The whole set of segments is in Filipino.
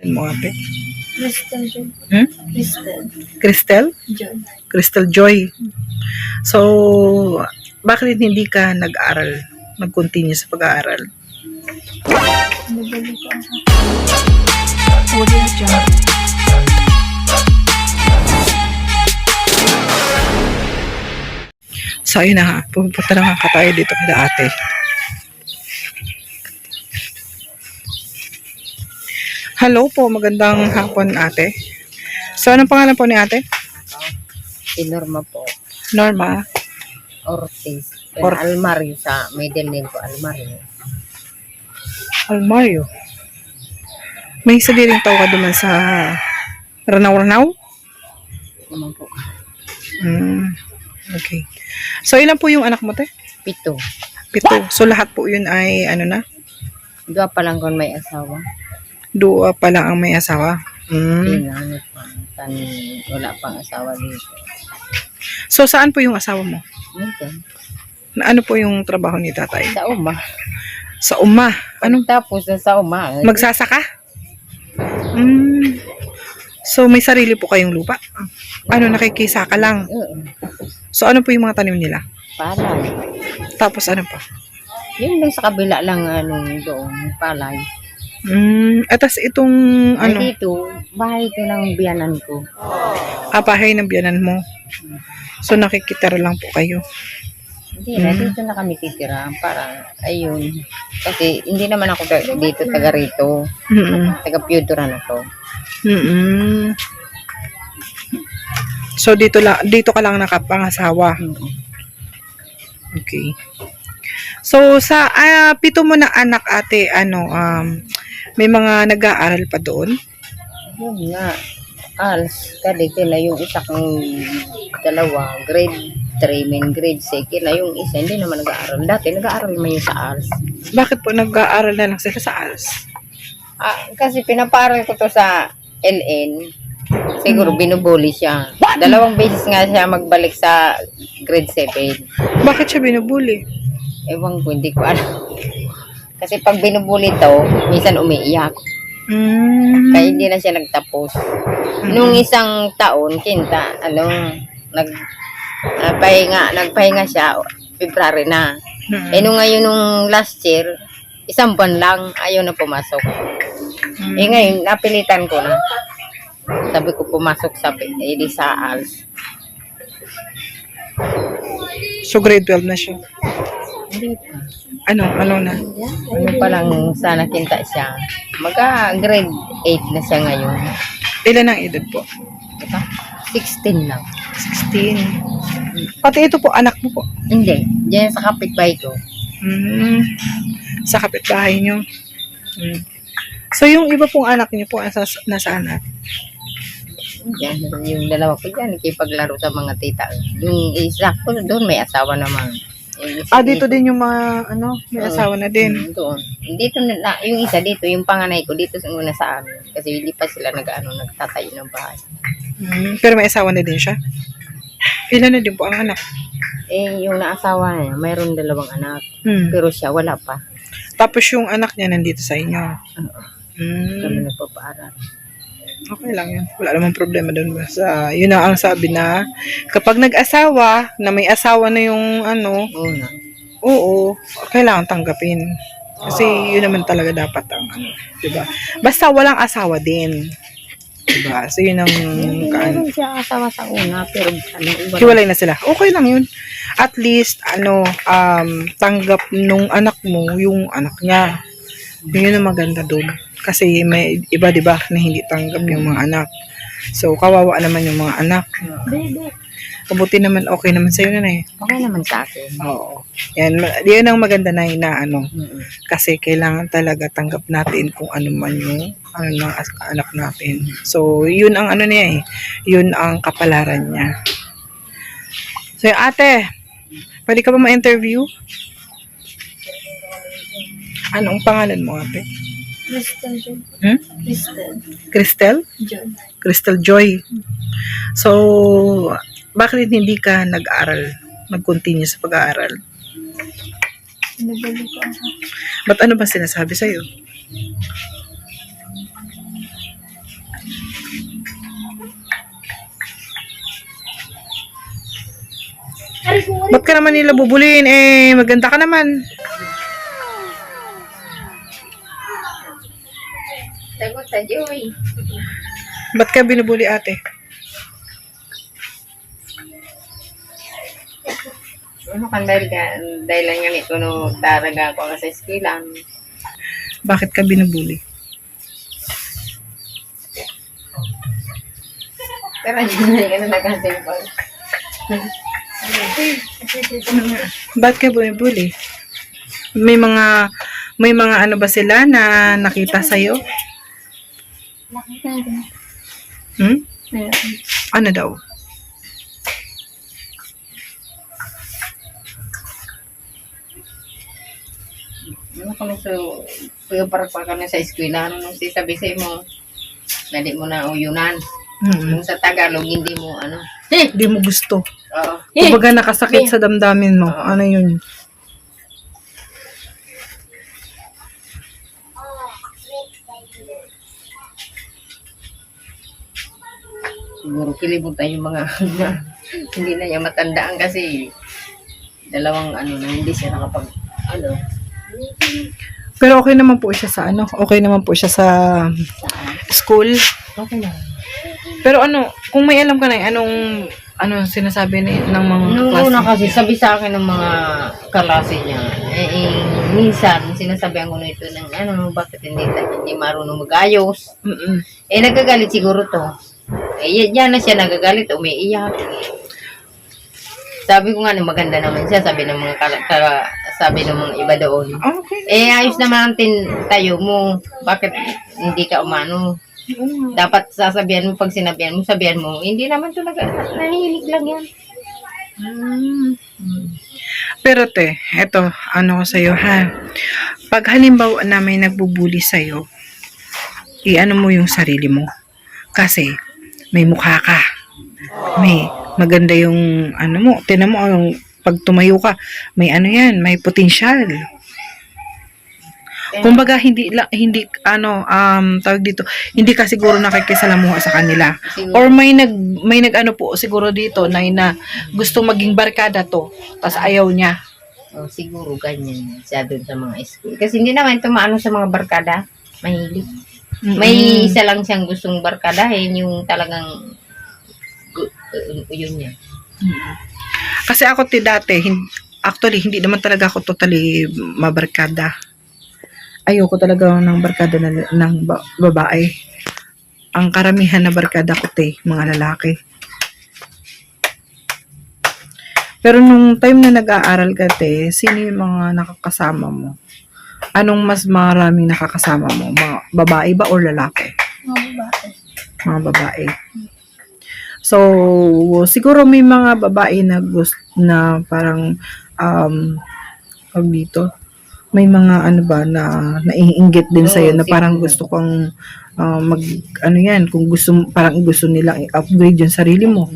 Ano mo ate? Crystal John. Hmm? Crystal Cristel? John. Crystal Joy. So, bakit hindi ka nag-aral? Nag-continue sa pag-aaral? Nabalik ako. Audio John. So, ayun na nga. Pupunta na nga tayo dito kay ate. Hello po, magandang hapon ate. So, anong pangalan po ni ate? Si Norma po. Norma. Ortiz. Or- Or Almario sa middle name ko, Almario. Almario. May sadiling tao ka duman sa Ranaw-Ranaw? Naman po. Hmm. Okay. So, ilan po yung anak mo, te? Pito. Pito. So, lahat po yun ay, ano na, Dua pa lang kung may asawa. Dua pa lang ang may asawa. Hmm. Pinano pa. Kan, wala pang asawa dito. So, saan po yung asawa mo? Dito. Na ano po yung trabaho ni tatay? Sa uma. Sa uma. Anong tapos na sa uma? Magsasaka? Hmm. So, may sarili po kayong lupa? Ano, nakikisaka lang. Oo. So, ano po yung mga tanim nila? Palay. Tapos, ano pa? Yun lang sa kabila lang anong doon. Palay. Hmm. Atas itong, Ay, ano, dito, bahay ito ng biyanan ko. ah, bahay ng biyanan mo. So, nakikitara lang po kayo. Hindi na, dito na kami titira. Parang, ayun. Kasi hindi naman ako ta- dito taga rito. Mm-mm. Taga Piudoran ako. Mm-mm. So, dito, la, dito ka lang nakapangasawa. Mm. Okay. So, sa ah, pito mo na anak ate, ano, um, may mga nag-aaral pa doon? Yun nga. Als, kadi na yung isa kong dalawa, grade 3, main grade 2, na yung isa, hindi naman nag-aaral. Dati nag-aaral man yun sa Als. Bakit po nag-aaral na lang sila sa ALS? Ah, kasi pinaparal ko to sa LN. Siguro binubuli siya. Dalawang beses nga siya magbalik sa grade 7. Bakit siya binubuli? Ewan ko, hindi ko alam. Kasi pag binubuli to, minsan umiiyak. Mm. Kaya hindi na siya nagtapos. Nung isang taon, kinta, ano, nag, ah, pahinga, nagpahinga siya, February na. Mm. Eh, nung ngayon, nung last year, isang buwan lang, ayaw na pumasok. Mm. Eh, ngayon, napilitan ko na. Sabi ko, pumasok sa, eh, di sa ALS. So, grade 12 na siya. Ano? Ano na? Ano pa lang sana kinta siya. Maga grade 8 na siya ngayon. Ilan ang edad po? Diba? 16 lang. 16. Pati ito po, anak mo po. Hindi. Diyan sa kapitbahay ko. Mm. Sa kapitbahay nyo. Mm. So, yung iba pong anak niyo po, nasa, nasaan na? Yan, yung dalawa ko dyan, ikipaglaro sa mga tita. Yung isa ko doon, may asawa naman. Ah, dito din yung mga, ano, may asawa na din. Mm, Doon. Dito na, na- yung isa dito, yung panganay ko, dito sa una sa amin. Kasi hindi pa sila nag, ano, nagtatayo ng bahay. Mm. Pero may asawa na din siya. Ilan na din po ang anak? Eh, yung naasawa niya, mayroon dalawang anak. Mm. Pero siya, wala pa. Tapos yung anak niya nandito sa inyo. Mm. Kami nagpapaaral. Okay lang yun. Wala namang problema doon. Basta, yun na ang sabi na, kapag nag-asawa, na may asawa na yung ano, Oo na. oo, kailangan tanggapin. Kasi yun naman talaga dapat ang ano, 'di ba? Basta walang asawa din. 'Di ba? So yun ang kaan. Meron siya asawa sa una, pero ano, iba Hiwalay na sila. Okay lang yun. At least ano, um tanggap nung anak mo yung anak niya. Yun ang maganda doon. Kasi may iba 'di ba na hindi tanggap yung mga anak. So kawawa naman yung mga anak. Bebe. Kabuti naman okay naman sa na eh. Okay naman sa akin. Oo. Yan, yan ang maganda na na ano, Mm-mm. kasi kailangan talaga tanggap natin kung ano man yung ano ng anak natin. So, yun ang ano niya eh. Yun ang kapalaran niya. So, ate, pwede ka ba ma-interview? Anong pangalan mo, ate? Crystal Joy. Hmm? Crystal. Crystal? Joy. Crystal Joy. So, bakit hindi ka nag-aral? Nag-continue sa pag-aaral? Nabalik ko ako. Ba't ano ba sinasabi sa'yo? Ba't ka naman nila bubulin? Eh, maganda ka naman. Sa Joy. Ba't ka binubuli ate? Ano kan dahil ka, dahil lang yan ito no, taraga ko sa eskilan. Bakit ka binubuli? Pero yun na yung nagkasimpal. Ba't ka binubuli? May mga may mga ano ba sila na nakita sa'yo? Meron. Hmm? Meron. Ano daw? Ano kami so, pero para pa kami sa eskwela, ano nung sabi sa mo, dali mo na uyunan. Hmm. Yung sa Tagalog, hindi mo ano. Hindi mo gusto. Oo. Kumbaga nakasakit sa damdamin mo. Ano yun? Siguro kilibot tayo yung mga hindi na niya matandaan kasi dalawang ano na hindi siya nakapag ano Pero okay naman po siya sa ano? Okay naman po siya sa saan. school. Okay lang. Pero ano, kung may alam ka na, anong ano sinasabi ni ng mga Nung klase? una kasi, sabi sa akin ng mga kalase niya, eh, eh, minsan, sinasabihan ko na ito ng, ano, bakit hindi, hindi marunong mag-ayos. Mm-mm. Eh, nagagalit siguro to. Eh, yan na siya nagagalit, umiiyak. Sabi ko nga, no, maganda naman siya, sabi ng mga, kala, kala- sabi ng mga iba doon. Okay. Eh, ayos naman tin tayo mo. Bakit hindi ka umano? Mm. Dapat sasabihan mo, pag sinabihan mo, sabihan mo, hindi naman to nag nahihilig lang yan. Mm. Pero te, eto, ano ko sa'yo ha. Pag halimbawa na may nagbubuli sa'yo, i-ano mo yung sarili mo. Kasi, may mukha ka. May maganda yung, ano mo, tinan mo, yung pag tumayo ka, may ano yan, may potensyal. Kumbaga, hindi, hindi, ano, um, tawag dito, hindi ka siguro nakikisalamuha sa kanila. Or may nag, may nag, ano po, siguro dito, na, na gusto maging barkada to, tas ayaw niya. Oh, siguro ganyan siya doon sa mga school. Kasi hindi naman ito maano sa mga barkada. Mahilig. May isa lang siyang gustong barkadahin, yung talagang uh, yun niya. Kasi ako ti dati, actually, hindi naman talaga ako totally mabarkada. Ayoko talaga ng barkada na, ng ba- babae. Ang karamihan na barkada ko te, mga lalaki. Pero nung time na nag-aaral ka te, sino yung mga nakakasama mo? Anong mas maraming nakakasama mo? Mga babae ba or lalaki? Mga babae. mga babae. So, siguro may mga babae na gusto na parang um tawag dito. May mga ano ba na naiinggit din Oo, sa na parang gusto kong uh, mag ano yan, kung gusto parang gusto nilang i-upgrade yung sarili mo.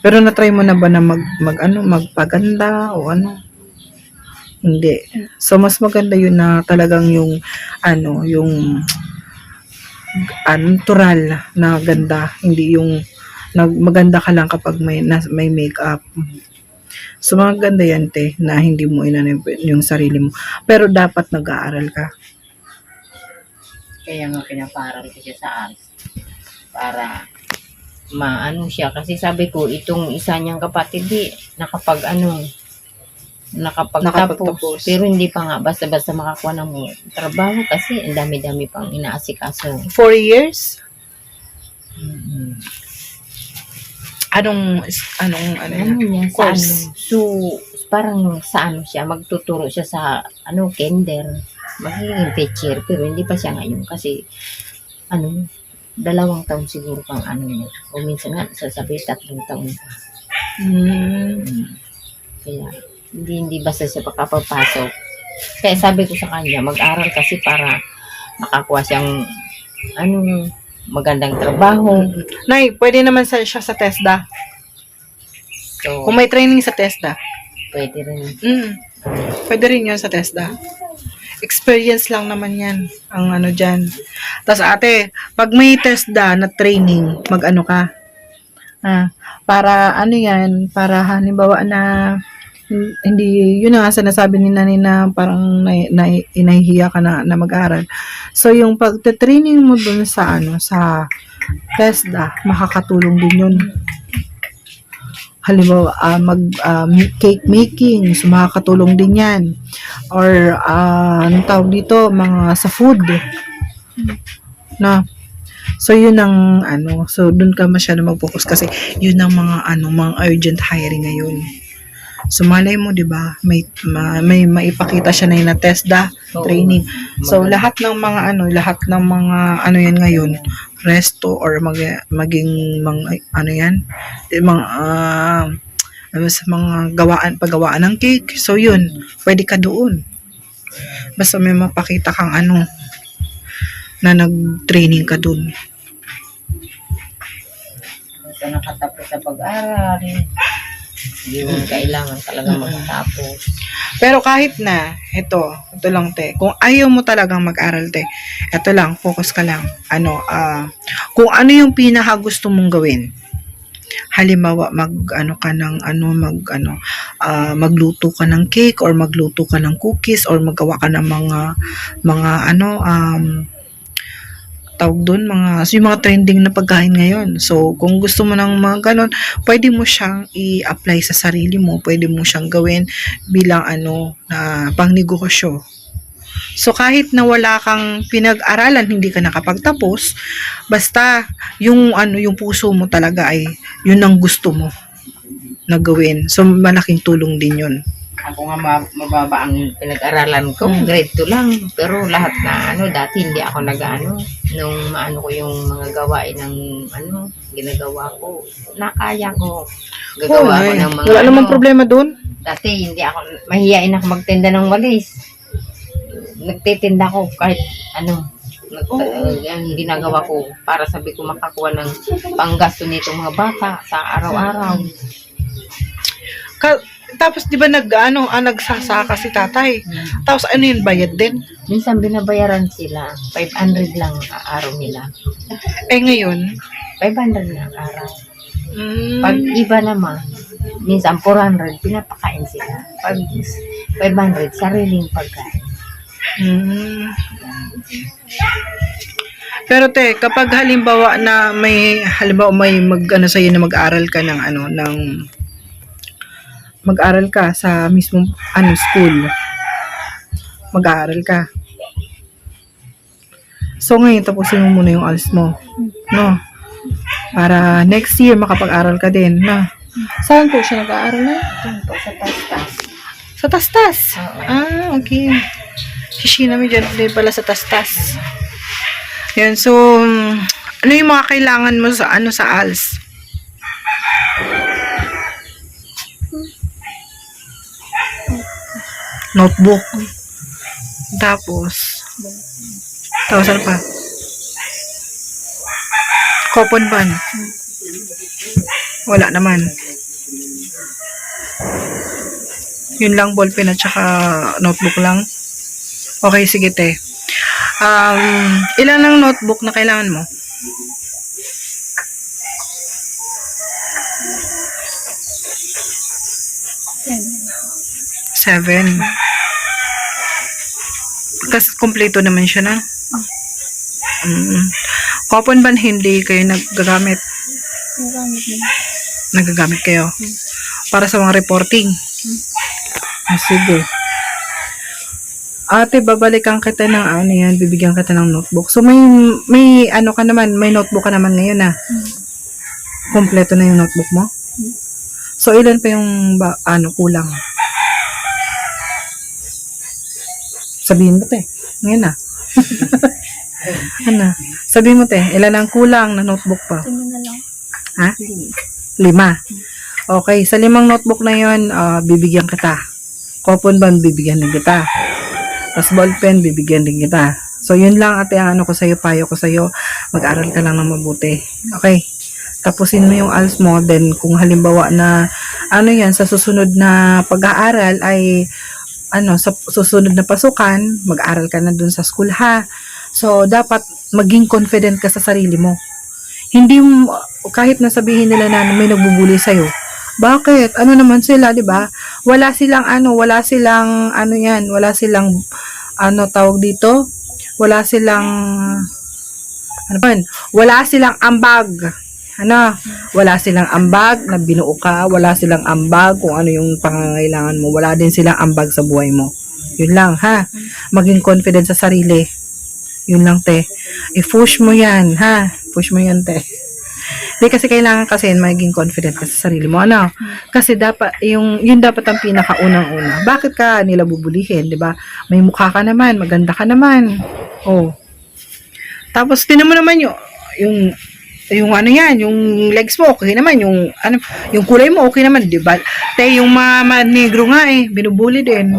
Pero na-try mo na ba na mag, mag ano, magpaganda o ano? Hindi. So, mas maganda yun na talagang yung, ano, yung natural na ganda. Hindi yung nag, maganda ka lang kapag may, nas, may makeup. So, maganda yan, te, na hindi mo yung, yung sarili mo. Pero dapat nag-aaral ka. Kaya nga pinaparal ko siya sa arts. Para maano siya. Kasi sabi ko, itong isa niyang kapatid, di, nakapag ano, nakapagtapos. Nakapagtapos. Pero hindi pa nga basta-basta makakuha ng trabaho kasi ang dami-dami pang inaasikaso. Four years? Mm-hmm. Anong, anong, ano, Ano niya, sa Course. ano. So, parang sa ano siya, magtuturo siya sa ano, kinder. Magiging teacher, pero hindi pa siya ngayon kasi ano, dalawang taon siguro pang ano niya. O minsan nga, sasabi, tatlong taon pa. Hmm. Kaya, hindi, hindi basta siya pakapapasok. Kaya sabi ko sa kanya, mag-aral kasi para makakuha siyang ano, magandang trabaho. Nay, pwede naman sa, siya sa TESDA. So, Kung may training sa TESDA. pwede rin. Mm. Pwede rin yun sa TESDA. Experience lang naman yan. Ang ano dyan. Tapos ate, pag may TESDA na training, mag ano ka, Ah, para ano yan, para halimbawa na hindi, yun na nga sinasabi ni nanay na parang na, na, inahihiya ka na, na mag-aral. So, yung pagte-training mo dun sa ano, sa TESDA, makakatulong din yun. Halimbawa, ah, mag ma- cake making, so makakatulong din yan. Or, ah, anong tawag dito, mga sa food. Na, So, yun ang, ano, so, dun ka masyado mag-focus kasi yun ang mga, ano, mga urgent hiring ngayon. So, malay mo, di ba, may, ma, may maipakita siya na yung na-TESDA Oo. training. So, lahat ng mga, ano, lahat ng mga, ano yan ngayon, resto or mag, maging, mga, ano yan, mga, ah, ano, sa mga gawaan, paggawaan ng cake. So, yun, pwede ka doon. Basta may mapakita kang, ano, na nag-training ka doon. Basta nakatapos sa pag-aral. Mo kailangan talaga magtapos. Pero kahit na, ito, ito lang te, kung ayaw mo talagang mag-aral te, ito lang, focus ka lang. Ano, ah, kung ano yung pinaka gusto mong gawin. Halimbawa, mag, ano ka ng, ano, mag, ano, ah, magluto ka ng cake or magluto ka ng cookies or magawa ka ng mga, mga, ano, um, tawag doon, mga, so yung mga trending na pagkain ngayon. So, kung gusto mo ng mga ganon, pwede mo siyang i-apply sa sarili mo, pwede mo siyang gawin bilang ano, na pangnegosyo. So, kahit na wala kang pinag-aralan, hindi ka nakapagtapos, basta yung ano, yung puso mo talaga ay yun ang gusto mo na gawin. So, malaking tulong din yun. Ako nga ma- mababa ang pinag-aralan ko, Mm. grade 2 lang. Pero lahat na ano, dati hindi ako nag-ano. Nung maano ko yung mga gawain ng ano, ginagawa ko, nakaya ko. Gagawa ko ay, ng mga wala namang ano. problema doon. Dati hindi ako, mahihain ako magtinda ng walis. Nagtitinda ko kahit ano, nag, uh, yan, ginagawa ko para sabi ko makakuha ng panggasto nitong mga bata sa araw-araw. Ka- tapos, di ba, nag, ano, ah, nagsasaka si tatay. Tapos, ano yun, bayad din. Minsan binabayaran sila, 500 lang ang araw nila. Eh, ngayon, 500 na ang araw. mm, Pag iba naman, minsan 400, pinapakain sila. Pag 500, sariling pagkain. Mm. Pero te, kapag halimbawa na may halimbawa may mag ano sa na mag-aral ka ng ano ng mag-aral ka sa mismong ano school. Mag-aaral ka. So ngayon tapusin mo muna yung ALS mo. No. Para next year makapag-aral ka din, no. Saan po siya nag-aaral na? Doon po sa tastas. Sa Tastas. Oo. Ah, okay. Shishi namin dyan din pala sa Tastas. Yan, so, mm, ano yung mga kailangan mo sa, ano, sa ALS? Notebook. Tapos, tapos ano pa? Coupon ban. Wala naman. Yun lang, ballpen at saka notebook lang. Okay, sige te. Um, ilan ang notebook na kailangan mo? Seven. Kasi kompleto naman siya na. Mm. Coupon ban hindi kayo nagagamit? Nagamit din. Nagagamit kayo? Para sa mga reporting? Ah, sige. Ate, babalikan kita ng ano yan, bibigyan kita ng notebook. So, may, may ano ka naman, may notebook ka naman ngayon na. Kompleto na yung notebook mo? So, ilan pa yung ba, ano, kulang? Sabihin mo, te. Ngayon na. ano? Sabihin mo, te. Ilan ang kulang na notebook pa? Tingnan na lang. Ha? Lima. Okay, sa limang notebook na yon, ah, bibigyan kita. Coupon ban, bibigyan din kita. Tapos ballpen, bibigyan din kita. So, yun lang ate ang ano ko sa'yo, payo ko sa'yo. Mag-aral ka lang ng mabuti. Okay? Tapusin mo yung ALS mo, then kung halimbawa na, ano yan, sa susunod na pag-aaral ay, ano, sa susunod na pasukan, mag-aral ka na dun sa school ha. So, dapat maging confident ka sa sarili mo. Hindi mo, kahit nasabihin nila na may nagbubuli sa'yo, bakit? Ano naman sila, di ba? Wala silang ano, wala silang ano yan, wala silang ano tawag dito? Wala silang ano ba? Wala silang ambag. Ano? Wala silang ambag na binuo ka, wala silang ambag kung ano yung pangangailangan mo. Wala din silang ambag sa buhay mo. Yun lang, ha? Maging confident sa sarili. Yun lang, te. I-push mo yan, ha? Push mo yan, te. Hindi kasi kailangan kasi maging confident ka sa sarili mo. Ano? Kasi dapat, yung, yun dapat ang pinakaunang-una. Bakit ka nila bubulihin, di ba? May mukha ka naman, maganda ka naman. Oh. Tapos, tinan mo naman yung, yung, yung ano yan, yung legs mo, okay naman. Yung, ano, yung kulay mo, okay naman, di ba? Te, yung mga, mga negro nga eh, binubuli din.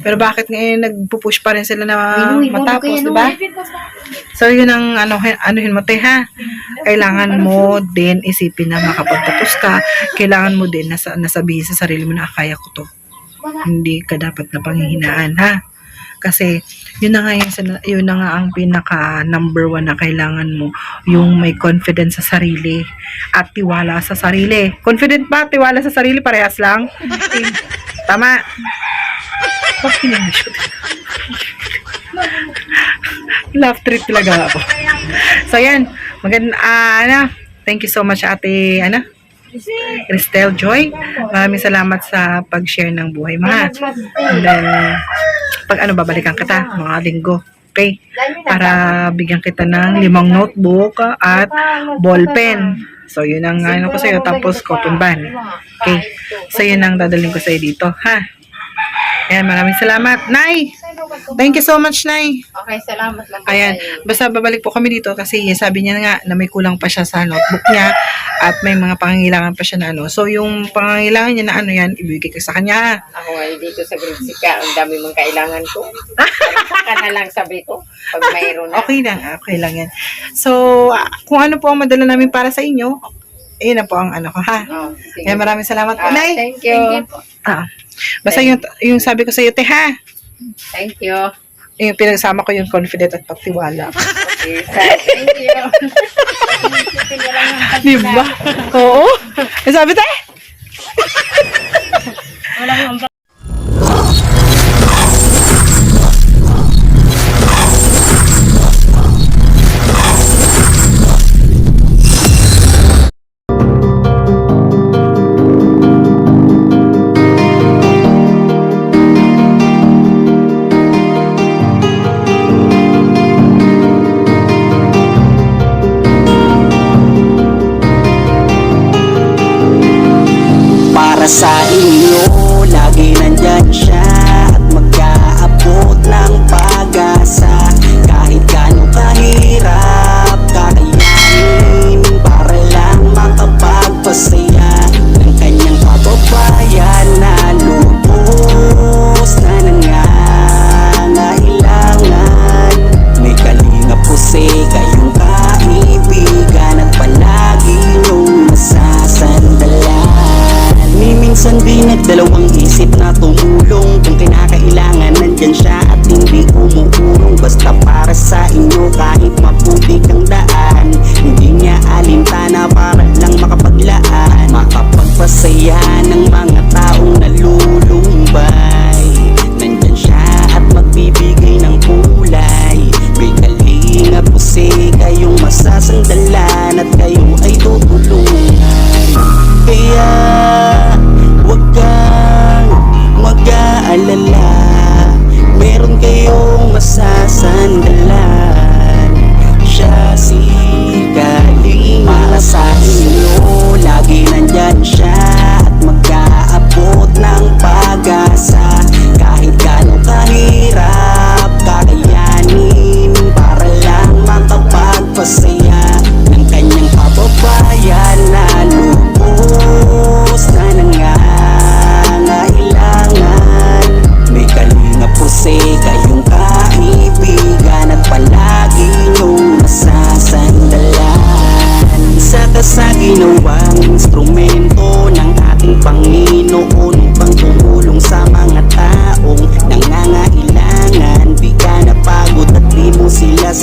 Pero bakit ngayon nagpupush pa rin sila na matapos, di ba? So, yun ang ano, anuhin mo, te, ha? Kailangan mo din isipin na makapagtapos ka. Kailangan mo din nasa, nasabihin sa sarili mo na "Ah, kaya ko to. Hindi ka dapat na panghihinaan, ha? Kasi, yun na nga, yung, yun na nga ang pinaka number one na kailangan mo. Yung may confidence sa sarili at tiwala sa sarili. Confident ba? Tiwala sa sarili? Parehas lang? Tama. Bakit? Love trip talaga ako. So, yan. Maganda, ah, ano, thank you so much, ate, ano, Cristel Joy. Maraming salamat sa pag-share ng buhay mo, ha. And then, pag ano, babalikan kita, mga linggo. Okay? Para bigyan kita ng limang notebook ah, at ballpen. So, yun ang ano ko sa'yo. Tapos, cotton band. Okay? So, yun ang dadalhin ko sa'yo dito, ha? Ayan, maraming salamat. Nay! Thank you so much, Nay. Okay, salamat lang Ayan, basta babalik po kami dito kasi sabi niya nga na may kulang pa siya sa notebook niya at may mga pangangailangan pa siya na ano. So, yung pangangailangan niya na ano yan, ibigay ko sa kanya. Ako nga dito sa Grigsika, ang dami mong kailangan ko. Ka na lang sabi ko, pag mayroon na. Okay lang, okay lang yan. So, ah, kung ano po ang madala namin para sa inyo, ayun na po ang ano ko, ha? Oh, sige. Kaya maraming salamat po, Ah, Nay. thank you. Ah, basta yung, yung sabi ko sa iyo, te, ha? Thank you. Yung pinagsama ko yung confident at pagtiwala. Okay, thank you. Di ba? Oo. Eh, sabi, te? Para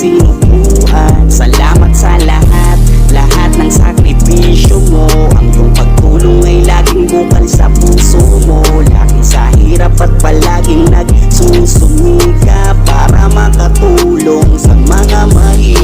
sinubuan Salamat sa lahat, lahat ng sakripisyo mo. Ang iyong pagtulong ay laging bukal sa puso mo. Laging sa hirap at palaging nagsusumika Para makatulong sa mga mahirap